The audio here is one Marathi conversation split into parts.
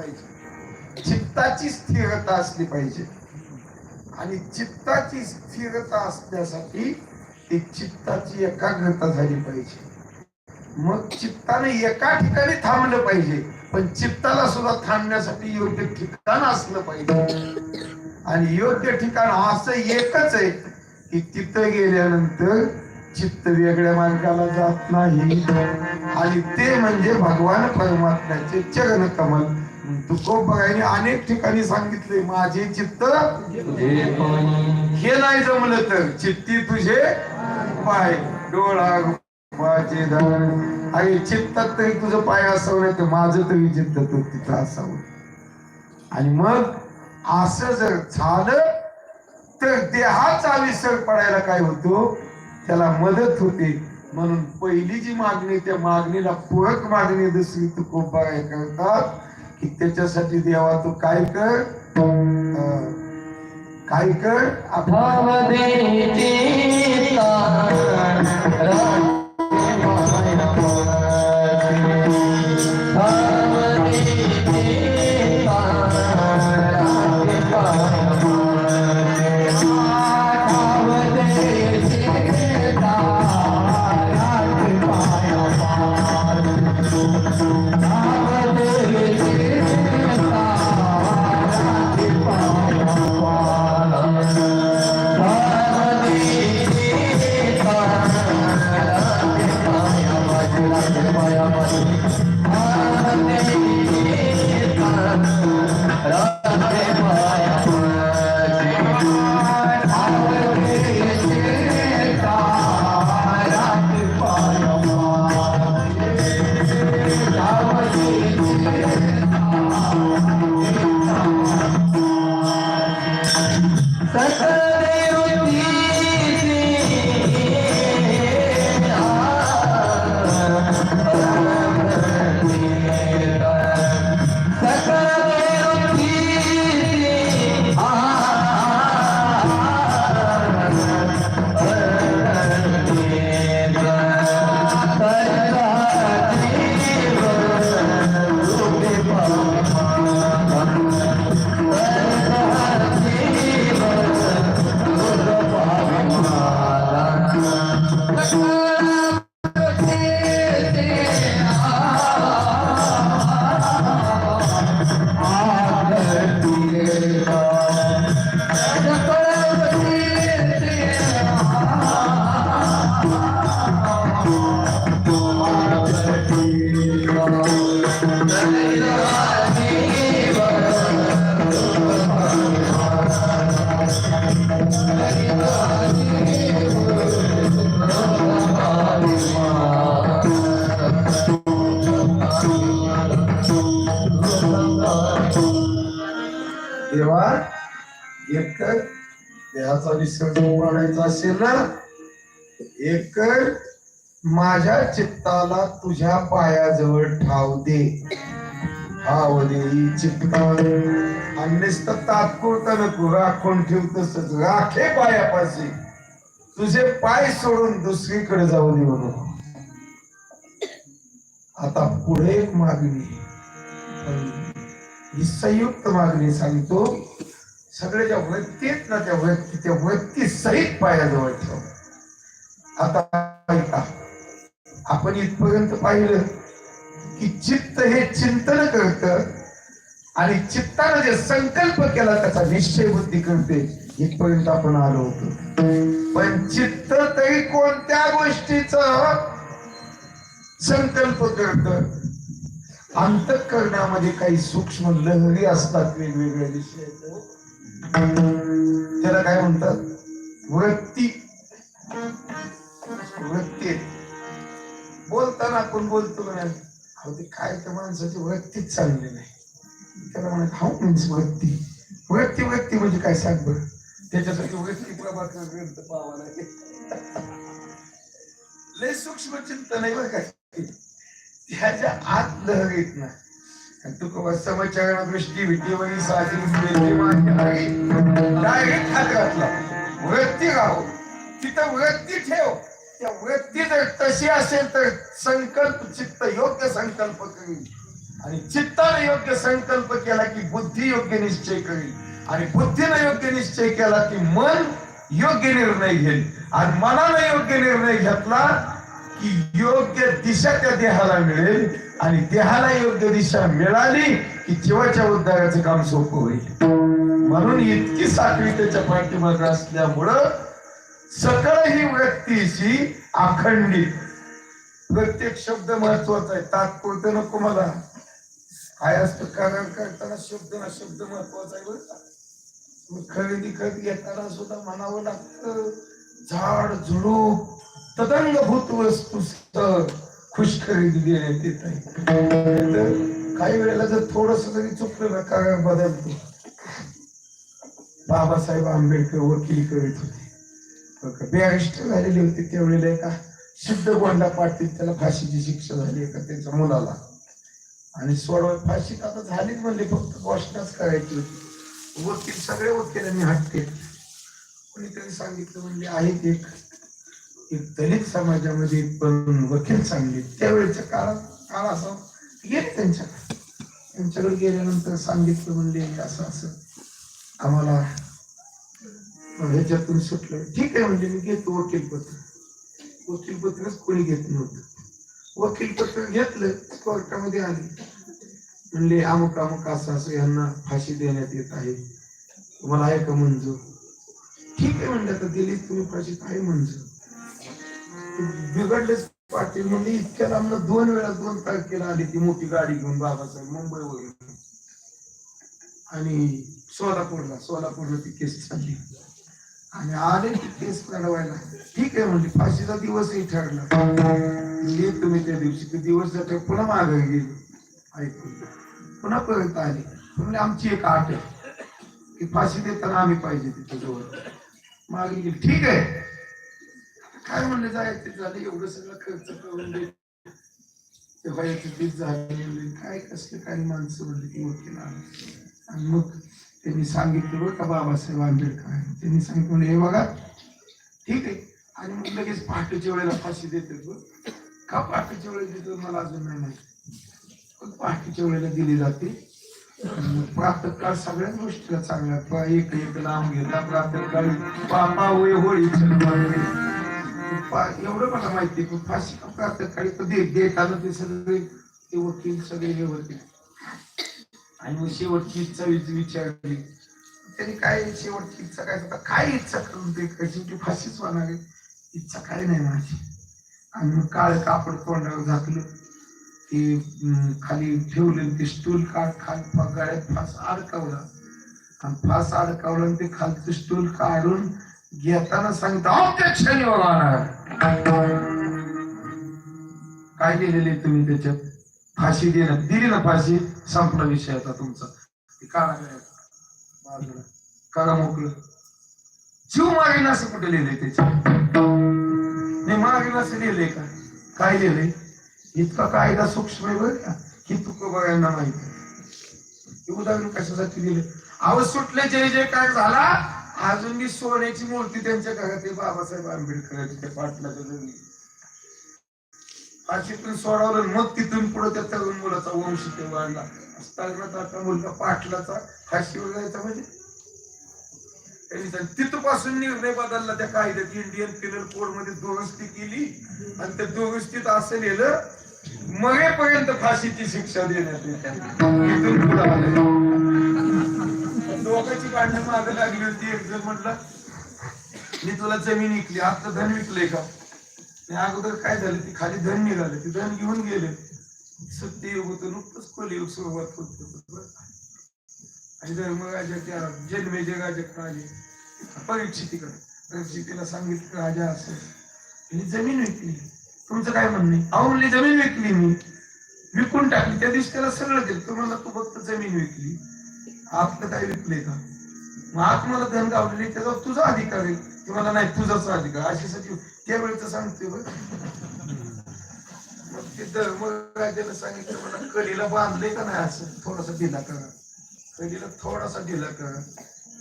पाहिजे. चित्ताची स्थिरता असली पाहिजे. आणि चित्ताची स्थिरता असण्यासाठी ती चित्ताची एकाग्रता झाली पाहिजे. मग चित्ताने एका ठिकाणी थांबलं पाहिजे पण चित्ताला सुद्धा थांबण्यासाठी योग्य ठिकाण असलं पाहिजे. आणि योग्य ठिकाण असं एकच आहे की तिथं गेल्यानंतर चित्त वेगळ्या मार्गाला जात नाही. आणि ते म्हणजे भगवान परमात्म्याचे चरण कमल तुकोबाईने अनेक ठिकाणी सांगितले माझे चित्त हे नाही जमलं तर चित्ती तुझे पाय. डोळा धन आणि चित्तात तरी तुझं पाय असावं तर माझं तरी चित्त तो तिथं असावं. आणि मग असं जर झालं तर देहाचा विसर पडायला काय होतो? त्याला मदत होते. म्हणून पहिली जी मागणी त्या मागणीला पूरक मागणी दुसरी तू खूप बघाय करतात. की त्याच्यासाठी देवा तू काय कर? काय कर? आपण देवा देहाचा विसर्जन पाडायचा असेल ना एक माझ्या चित्ताला तुझ्या पायाजवळ ठाव दे. ठाव दे चित्ता आणि नुसतं तात्पुरतं नको राखून ठेवतस राखे पायापाशी. तुझे पाय सोडून दुसरीकडे जाऊ दे म्हणून. आता पुढे एक मागणी. ही संयुक्त मागणी सांगतो. सगळे ज्या वृत्ती आहेत ना त्या वृत्ती त्या वृत्ती सहित पायाजवळ ठेव. आता ऐका. आपण इथपर्यंत पाहिलं की चित्त हे चिंतन करत आणि चित्तानं जे संकल्प केला त्याचा निश्चय बुद्धी करते इथपर्यंत आपण आलो होतो. पण चित्त तरी कोणत्या गोष्टीचा संकल्प करत? अंतकरणामध्ये काही सूक्ष्म लहरी असतात वेगवेगळ्या विषयाच्या त्याला काय म्हणतात? वृत्ती. वृत्ती. बोलताना आपण बोलतो ना अहो ते काय त्या माणसाची वृत्तीच चांगली नाही. त्याला म्हणत हाऊ मीन्स वृत्ती. वृत्ती वृत्ती म्हणजे काय सांग बरं? त्याच्यासाठी वृत्ती प्रभाकर ग्रंथ पाहावा लागेल. लय सूक्ष्म चिंतन आहे बरं काय त्याच्या आत लहर येत ना आणि तू दृष्टी विटीवरी साधी डायरेक्ट हात घातला वृत्ती राहो. तिथं वृत्ती ठेव. त्या वृत्ती जर तशी असेल तर संकल्प चित्त योग्य संकल्प करील आणि चित्ताने योग्य संकल्प केला की बुद्धी योग्य निश्चय करील आणि बुद्धीने योग्य निश्चय केला की मन योग्य निर्णय घेईल. आणि मनाने योग्य निर्णय घेतला की योग्य दिशा त्या देहाला मिळेल. आणि देहाला योग्य दिशा मिळाली की जीवाच्या उद्धाराचं काम सोपं होईल. म्हणून इतकी साखळी त्याच्या पाठीमागे असल्यामुळं सकळ ही व्यक्तीशी अखंडित. प्रत्येक शब्द महत्त्वाचा आहे. तात्पुरतं नको मला. काय असतं? कारण करताना शब्द ना शब्द महत्त्वाचा आहे बरं का. मग खरेदी खत घेताना सुद्धा म्हणावं लागतं. झाड झुडूप तदंगभूत वस्तू खुश खरेदी देण्यात येत आहे काही वेळेला जर थोडस जरी चुकलं ना का बदलतो बाबासाहेब आंबेडकर वकील करीत होते. बॅरिस्टर झालेले होते त्यावेळेला एका शुद्ध गोंडा पाटील त्याला फाशीची शिक्षा झाली एका त्याच्या मुलाला. आणि सोडवा फाशी तर आता झालीच म्हणले फक्त घोषणाच करायची होती. वकील सगळे वकिलांनी हटके कोणीतरी सांगितलं म्हणजे आहेत एक. एक दलित समाजामध्ये पण वकील सांगले त्यावेळेच्या काळात काळ असा गेले त्यांच्याकडे. त्यांच्याकडे गेल्यानंतर सांगितलं म्हणले असं असं आम्हाला ह्याच्यातून सुटलं. ठीक आहे म्हणजे मी घेतो वकीलपत्र वकीलपत्रच कोणी घेत नव्हतं. वकीलपत्र घेतलं कोर्टामध्ये आले. म्हणले अमुक अमुक असं असं यांना फाशी देण्यात येत आहे. तुम्हाला आहे का मंजूर? ठीक आहे म्हणलं आता दिली तुम्ही फाशी आहे मंजूर. बिघडलेच पाटील. म्हणजे इतक्या लांब दोन वेळा दोन तारखेला आली ती मोठी गाडी घेऊन बाबासाहेब वगैरे आणि सोलापूरला सोलापूरला ती केस चालली आणि आले ती केस लढवायला. ठीक आहे म्हणजे फाशीचा दिवसही ठरला. गेले तुम्ही त्या दिवशी ते दिवस जाते पुन्हा मागे गेले. ऐकून. पुन्हा परत आले. म्हणजे आमची एक आठ आहे. की फाशी देताना आम्ही पाहिजे तिथे जवळ. मागे गेली. ठीक आहे. काय म्हणले जायचं? झालं एवढं सगळं खर्च करून दे. ते बीज झालं काय कसले काही माणसं म्हणले ती वकील आणि मग त्यांनी सांगितलं बरं का बाबासाहेब आंबेडकर. त्यांनी सांगितलं म्हणजे हे बघा ठीक आहे. आणि मग लगेच पहाटेच्या वेळेला फाशी देते बघ का पहाटेच्या वेळेला देतो मला अजून नाही माहिती. पण पहाटेच्या वेळेला दिली जाते. आणि मग सगळ्याच गोष्टीला चांगला एक एक लांब घेतला प्रातःकाळी पापा होय होळी एवढं मला माहिती पण फाशी का प्रातःकाळी तर दे ते सगळे. ते वकील सगळे हे होते. आणि मग शेवटची इच्छा विचारली. त्यांनी काय शेवटची इच्छा काय? होता काय इच्छा करून ते शेवटी ती फाशीच होणार आहे. इच्छा काय नाही माझी. आणि मग काळ कापड तोंडावर झाकलं. ते खाली ठेवलं ते स्टूल काढ खाल गळ्यात फास अडकावला. आणि फास अडकावला ते खालचं स्टूल काढून घेताना सांगता अध्यक्षाने काय लिहिलेले तुम्ही त्याच्यात? फाशी देण्यात दिली ना फाशी? संपला विषय होता तुमचा. ते काळा काळा मोकळं. जीव मागेल असं कुठे लिहिलंय त्याच्यात? नाही मागेल असं लिहिलंय का? काय लिहिलंय? इतका कायदा सूक्ष्म आहे बरं का? ही तुक बघायला माहिती उदाहरण कशासाठी दिले? अहो सुटले जय काय झाला? अजून मी सोन्याची मूर्ती त्यांच्या घरात आहे बाबासाहेब आंबेडकरांची त्या पाटलाच्या जवळ फाशीतून सोडावलं मग तिथून पुढे त्या तरुण मुलाचा वंश ते वाढला. असताना आता मुलगा पाटलाचा फाशीवर जायचा म्हणजे. तिथपासून निर्णय बदलला त्या कायद्यात इंडियन पिनल कोडमध्ये दुरुस्ती केली आणि त्या दुरुस्तीत असं लिहिलं मरेपर्यंत फाशीची शिक्षा देण्यात येते पुढे काढणं भांडणं मागे लागली होती. एक जण म्हटलं मी तुला जमीन विकली. आता धन विकलंय का? आणि अगोदर काय झालं? ती खाली धन निघालं. ते धन घेऊन गेले. सत्ययुग होतं. नुकतंच कलियुग सुरुवात होत. आणि धर्मराजा त्या जन्मे जगाच्या आले परीक्षितीकडे परीक्षितीला सांगितलं राजा असं जमीन विकली. तुमचं काय म्हणणं आहे? जमीन विकली मी. विकून टाकली. त्या दिवशी त्याला सगळं दिलं. तुम्हाला तू फक्त जमीन विकली. आपलं काय विकलंय का? मग मला धन गावलेली त्याचा तुझा अधिकार आहे. ते मला नाही तुझाच अधिकार. अशी सचिव त्यावेळेच सांगतोय बघ मग ते धर्मराजाने सांगितलं मला कलीला बांधले का नाही असं? थोडासा ढिला करा. कलीला थोडासा ढिला करा.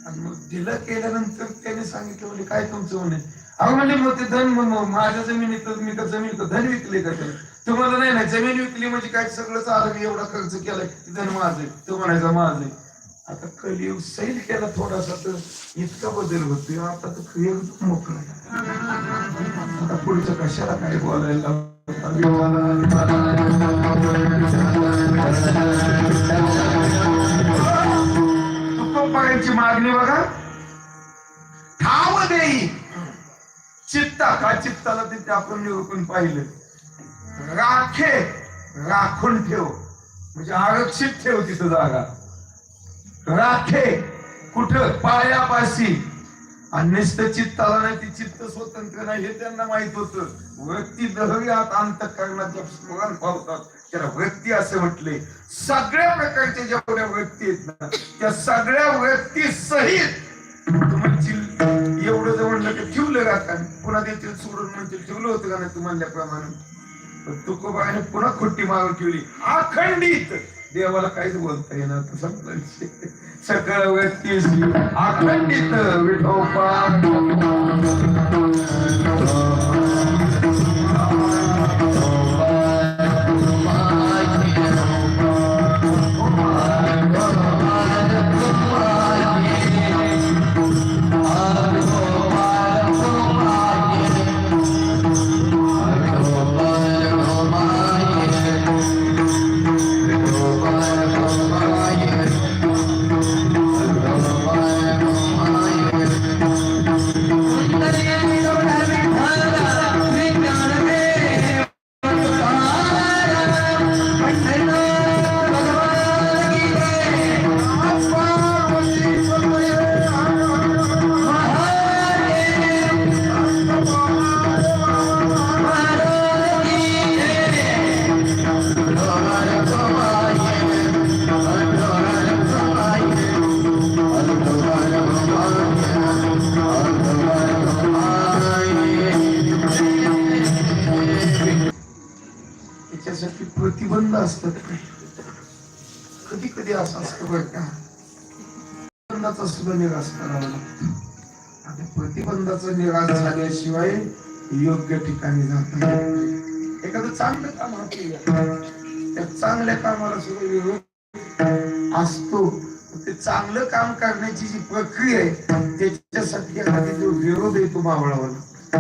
आणि मग ढिला केल्यानंतर त्याने सांगितलं म्हणजे काय तुमचं म्हणे अहो म्हणजे मग ते धन मग- माझ्या जमिनीत मी तर जमीन धन विकले का त्याला? तुम्हाला नाही ना जमीन विकली म्हणजे काय सगळं आलं मी एवढा खर्च केलाय धन माझं तो म्हणायचा माझं आता कलियुग सैल केला थोडासा तर इतका बदल होतोय. आता तर कलियुग मोकळा आता पुढचं कशाला काय बोलायला तुकोबाईंची मागणी बघा. ठाव देई. चित्ता का चित्ताला तिथे आपण निरूपण पाहिलं? राखे राखून ठेव. म्हणजे आरक्षित ठेव तिथं जागा. राखे कुठं? पायापाशी. आणि नुसतं चित्ताला नाही ती चित्त स्वतंत्र नाही हे त्यांना माहीत होत. व्यक्ती दहव्यात अंतकरणाच्या स्मरण पावतात. त्याला व्यक्ती असे म्हटले सगळ्या प्रकारच्या जेवढ्या व्यक्ती आहेत ना त्या सगळ्या व्यक्ती सहित तू एवढं जर म्हणलं की ठेवलं का पुन्हा देतील सोडून म्हणतील ठेवलं होतं का नाही तू म्हणल्याप्रमाणे तुकोबाने पुन्हा खुट्टी मारून ठेवली अखंडित! देवाला काहीच बोलता येणार तर समजायचे सकळ व्यक्तीशी अखंडित विठोबा. योग्य ठिकाणी जात नाही. एखादं चांगलं काम हाती त्या चांगल्या कामाला सुद्धा विरोध असतो. ते चांगलं काम करण्याची जी प्रक्रिया आहे त्याच्यासाठी जो विरोध आहे तो मावळावा लागतो.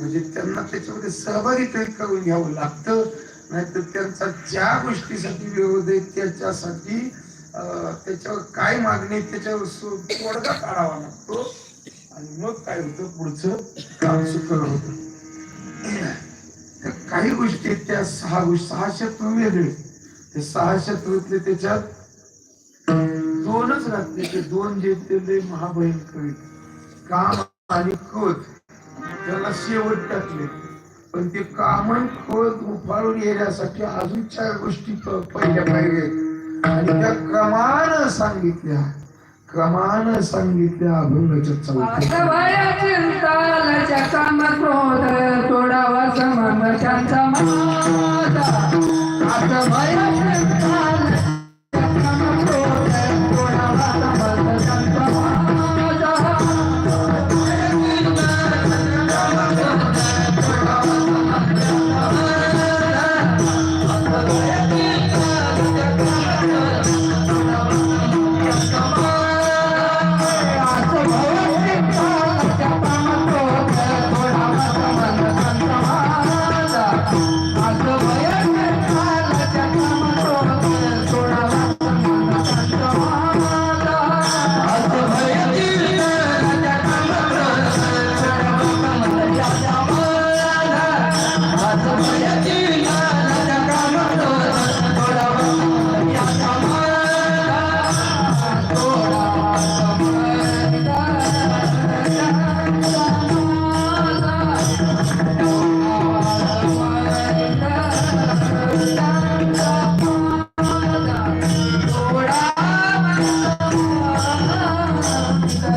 म्हणजे त्यांना त्याच्यामध्ये सहभागी तरी करून घ्यावं लागतं. नाहीतर त्यांचा ज्या गोष्टीसाठी विरोध आहे त्याच्यासाठी त्याच्यावर काय मागणी त्याच्यावर तोडगा काढावा लागतो. आणि मग काय होतं पुढचं काम सुकर होतं. त्या काही गोष्टी त्या सहा गोष्टी सहा शत्रू वेगळे. ते सहा शत्रूतले त्याच्यात दोनच राहते ते दोन जे ते महाभयंकर काम आणि क्रोध त्याला शेवट टाकले. पण ते काम आणि क्रोध उफाळून येण्यासाठी अजून चार गोष्टी पहिल्या पाहिजे आणि त्या क्रमानं सांगितल्या. क्रमान सांगितल्या अभंगाच्या चौथ्या क्रोध तोडावा समान त्यांचा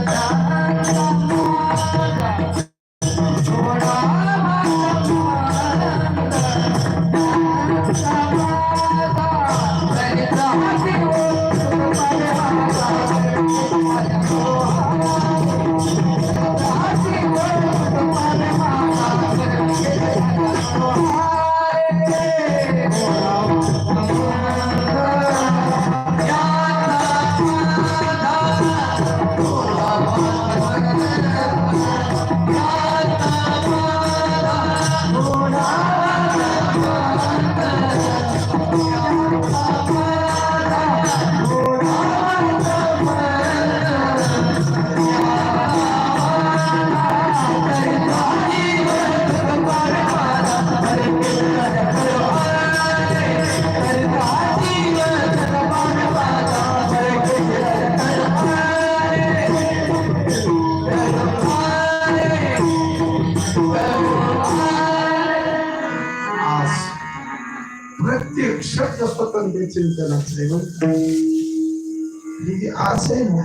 love. ही म्हणजे आस आहे ना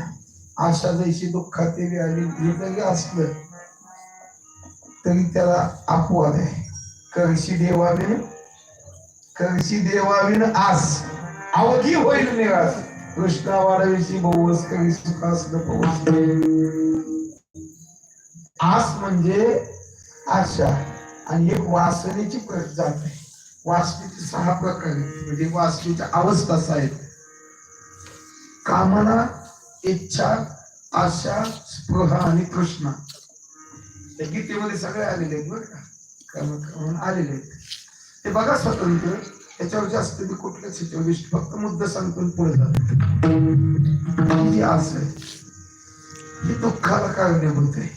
आशा जैशी दुःखात आली हे जरी असलं तरी त्याला अपवाद आहे. करशी देवाविन करशी देवाविन आस. अवघी होईल निराश. कृष्णा वाढविशी बहुवस करी सुखास आस म्हणजे आशा आणि एक वासनेची प्रत जात. आहे वासनेचे सहा प्रकार आहेत. म्हणजे वासनेच्या अवस्था असा आहेत कामना इच्छा आशा स्पृहा आणि कृष्णा. त्या गीतेमध्ये सगळे आलेले आहेत बरं का? आलेले आहेत. ते बघा स्वतंत्र. त्याच्यावर जास्त मी कुठल्याच ह्याच्यावर फक्त मुद्दा सांगतो पुढे जातो. ही आस आहे ही दुःखाला कारणीभूत आहे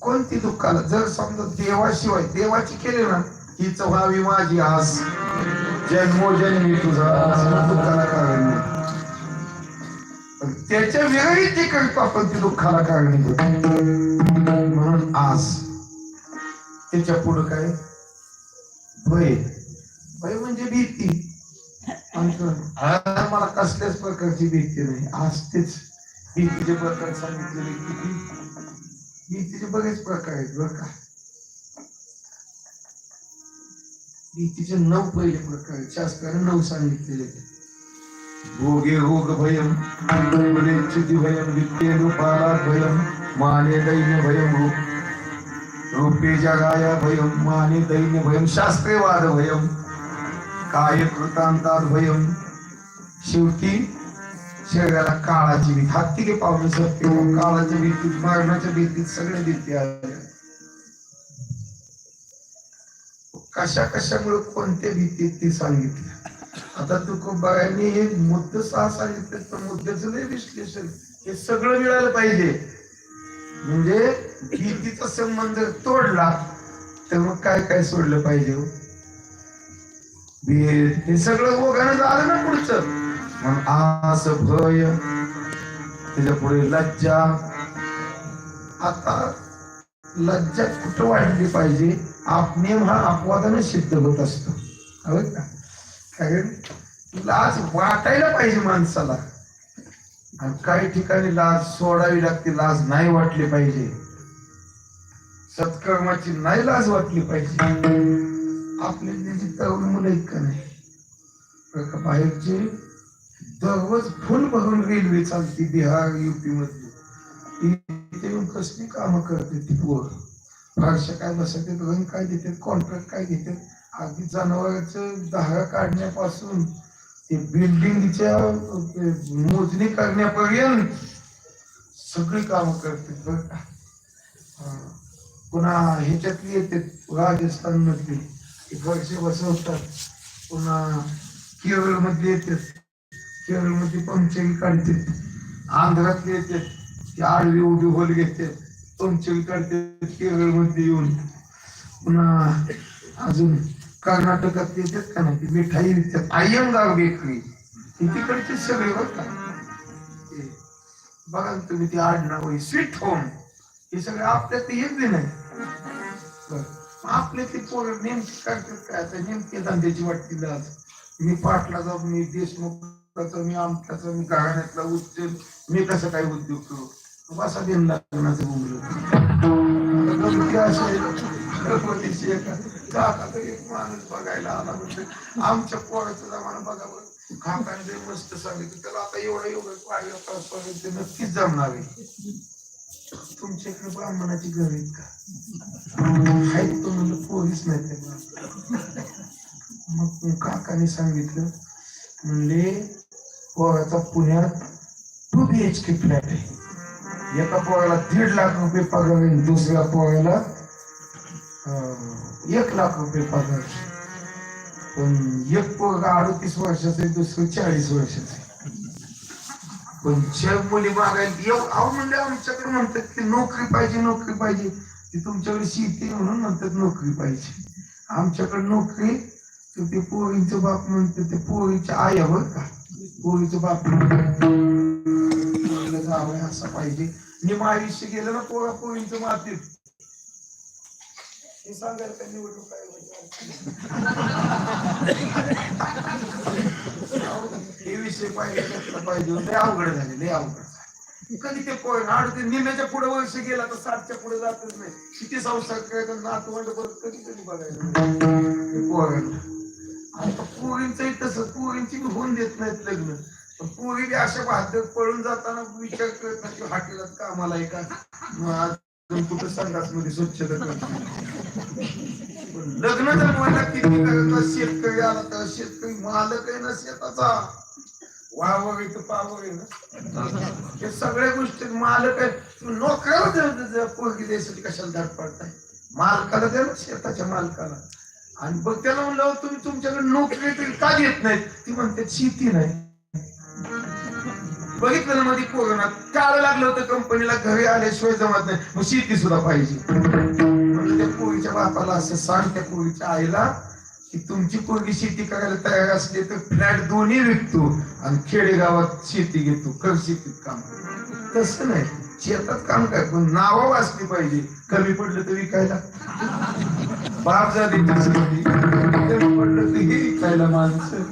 कोणती दुःखाला? जर समजा देवाशिवाय देवाची केले ना हीच व्हावी माझी आस. जन्मोजन्मी तुझा दुःखाला कारण. त्याच्या वेळी ते करतो आपण ती दुःखाला कारण म्हणून आस. त्याच्या पुढं काय? भय. भय म्हणजे भीती. मला कसल्याच प्रकारची भीती नाही. असतेच भीतीचे प्रकार सांगितलेले किती भीतीचे बरेच प्रकार आहेत बरं का. भीतीचे नऊ पहिले प्रकार शास्त्राने नऊ सांगितलेले भोगे रोग भयम चिती भयम वित्ते रूपाला भयम माने दैन्य भयम रूपे जगाया भयम माने दैन्य भयम शास्त्रे वाद भयम काय कृतांतात भयम शेवटी शरीराला काळाची भीती हत्ती के पावणे सत्य काळाच्या भीतीत मरणाच्या भीतीत सगळे भीती आल्या कशा कशामुळे कोणत्या भीतीत ते सांगितले? आता तुकोबायांनी हे मुद्दे सहा सांगितले तर मुद्द्याचं नाही विश्लेषण. हे सगळं मिळालं पाहिजे. म्हणजे भीतीचा संबंध तोडला तर मग काय काय सोडलं पाहिजे हो? हे? सगळं ओघानं झालं ना पुढचं. मग आस भय त्याच्या पुढे लज्जा. आता लज्जा कुठं वाढली पाहिजे? आपनेम हा अपवादाने सिद्ध होत असतो. का? कारण लाज वाटायला पाहिजे माणसाला. आणि काही ठिकाणी लाज सोडावी लागते लाज नाही वाटली पाहिजे. सत्कर्माची नाही लाज वाटली पाहिजे. आपली त्याची तरुण मुलं आहेत का नाही का बाहेरचे दररोज फुल भरून रेल्वे चालते बिहार युपी मध्ये इथे येऊन कसली कामं करते ती पोर? फारशा काय बसते रंग काय देतात? कॉन्ट्रॅक्ट काय देतात? अगदी जनावरांचं धारा काढण्यापासून ते बिल्डिंगच्या मोजणी करण्यापर्यंत सगळी कामं करते बरं का? पुन्हा ह्याच्यातली येते राजस्थान मधली एक घरचे बसवतात. पुन्हा केरळमध्ये येतात. केरळमध्ये पंचरी काढतात. आंध्रातले येतात. आडवी उभी येऊन पुन्हा अजून कर्नाटकात येतात का नाही मिठाई विकतात अय्यंगार बेकरी तिकडचे सगळे बघा तुम्ही ते आडनाव स्वीट होम हे सगळे आपल्यात येत नाही आपले ते पोरं नेमके करतात काय आता नेमके धंद्याची मी पाटला जाऊ मी मी आमच्याचा मी उच्चल मी कसं काय उद्योग करू? बसा दिन लग्नाचं बोंबलं गणपतीची एका. काका तर एक माणूस बघायला आला म्हणजे आमच्या पोराचा जमाना बघा बरं. मस्त सांगितलं त्याला आता एवढं एवढं पाहिलं तास पाहिलं ते नक्कीच जमणार आहे. तुमच्या इकडे ब्राह्मणाची घर आहेत का? आहेत तो म्हणलं पोरीच नाही ते मग काकाने सांगितलं म्हणले पोराचा पुण्यात two B H K flat आहे. एका पोळ्याला दीड लाख रुपये पगार आणि दुसऱ्या पोळ्याला एक लाख रुपये पगार पण एक पोरगा अडतीस वर्षाचा आहे दुसरं चाळीस वर्षाचे आहे. पण ज्या मुली मागायला एव- अहो म्हणजे आमच्याकडे म्हणतात की नोकरी पाहिजे नोकरी पाहिजे. ती तुमच्याकडे शेती म्हणून म्हणतात नोकरी पाहिजे. आमच्याकडे नोकरी तर ते पोळीचं बाप म्हणतात ते पोरीच्या आई बर का. पोरीचं बाप म्हणलं जावं असं पाहिजे. निम आयुष्य गेलं ना पोळा पोळीचं मातीत. हे सांगायला काय निवडणूक आयोगाची म्हणजे? हे विषय पाहिजे पाहिजे. ते अवघड झाले लय अवघड कधी ते पोळ आडते निम्याच्या पुढे वर्ष गेला तर सातच्या पुढे जातच नाही. किती संसार करायचा नातवंड परत कधी कधी बघायचं पोळ आता पोरींचंही तसं पोरींची होऊन देत नाहीत लग्न. पण पोरी बी अशा पळून जाताना विचार करत नाही हाटेलात का? आम्हाला अजून कुठं संघात मध्ये स्वच्छता लग्न जर किती करत शेतकरी आला तर शेतकरी मालक आहे ना शेताचा. वावर आहे तर पावर आहे ना. हे सगळ्या गोष्टी मालक आहे. नोकराला पोरगी द्यायसाठी कशाला धाड पडताय? मालकाला द्या ना शेताच्या मालकाला. आणि बघ त्याला म्हणलं तुम्ही तुमच्याकडे नोकरी तरी का घेत नाहीत? ती म्हणते शेती नाही. बघितलं ना मध्ये कोरोना काळ लागलं होतं कंपनीला घरी आल्याशिवाय जमत नाही. मग शेती सुद्धा पाहिजे. म्हणलं त्या पोरीच्या बापाला असं सांग त्या पोरीच्या आईला की तुमची पोरगी शेती करायला तयार असली तर फ्लॅट दोन्ही विकतो आणि खेडेगावात शेती घेतो कर शेतीत काम. तसं नाही. शेतात काम काय पण नावा वाचली पाहिजे. कमी पडलं तर विकायला. बाप झाली कमी पडलं तर हे विकायला माणसं.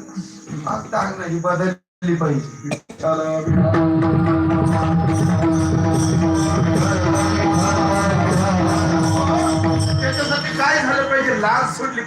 आता नाही बदल पाहिजे. त्याच्यासाठी काय झालं पाहिजे? लाज सोडली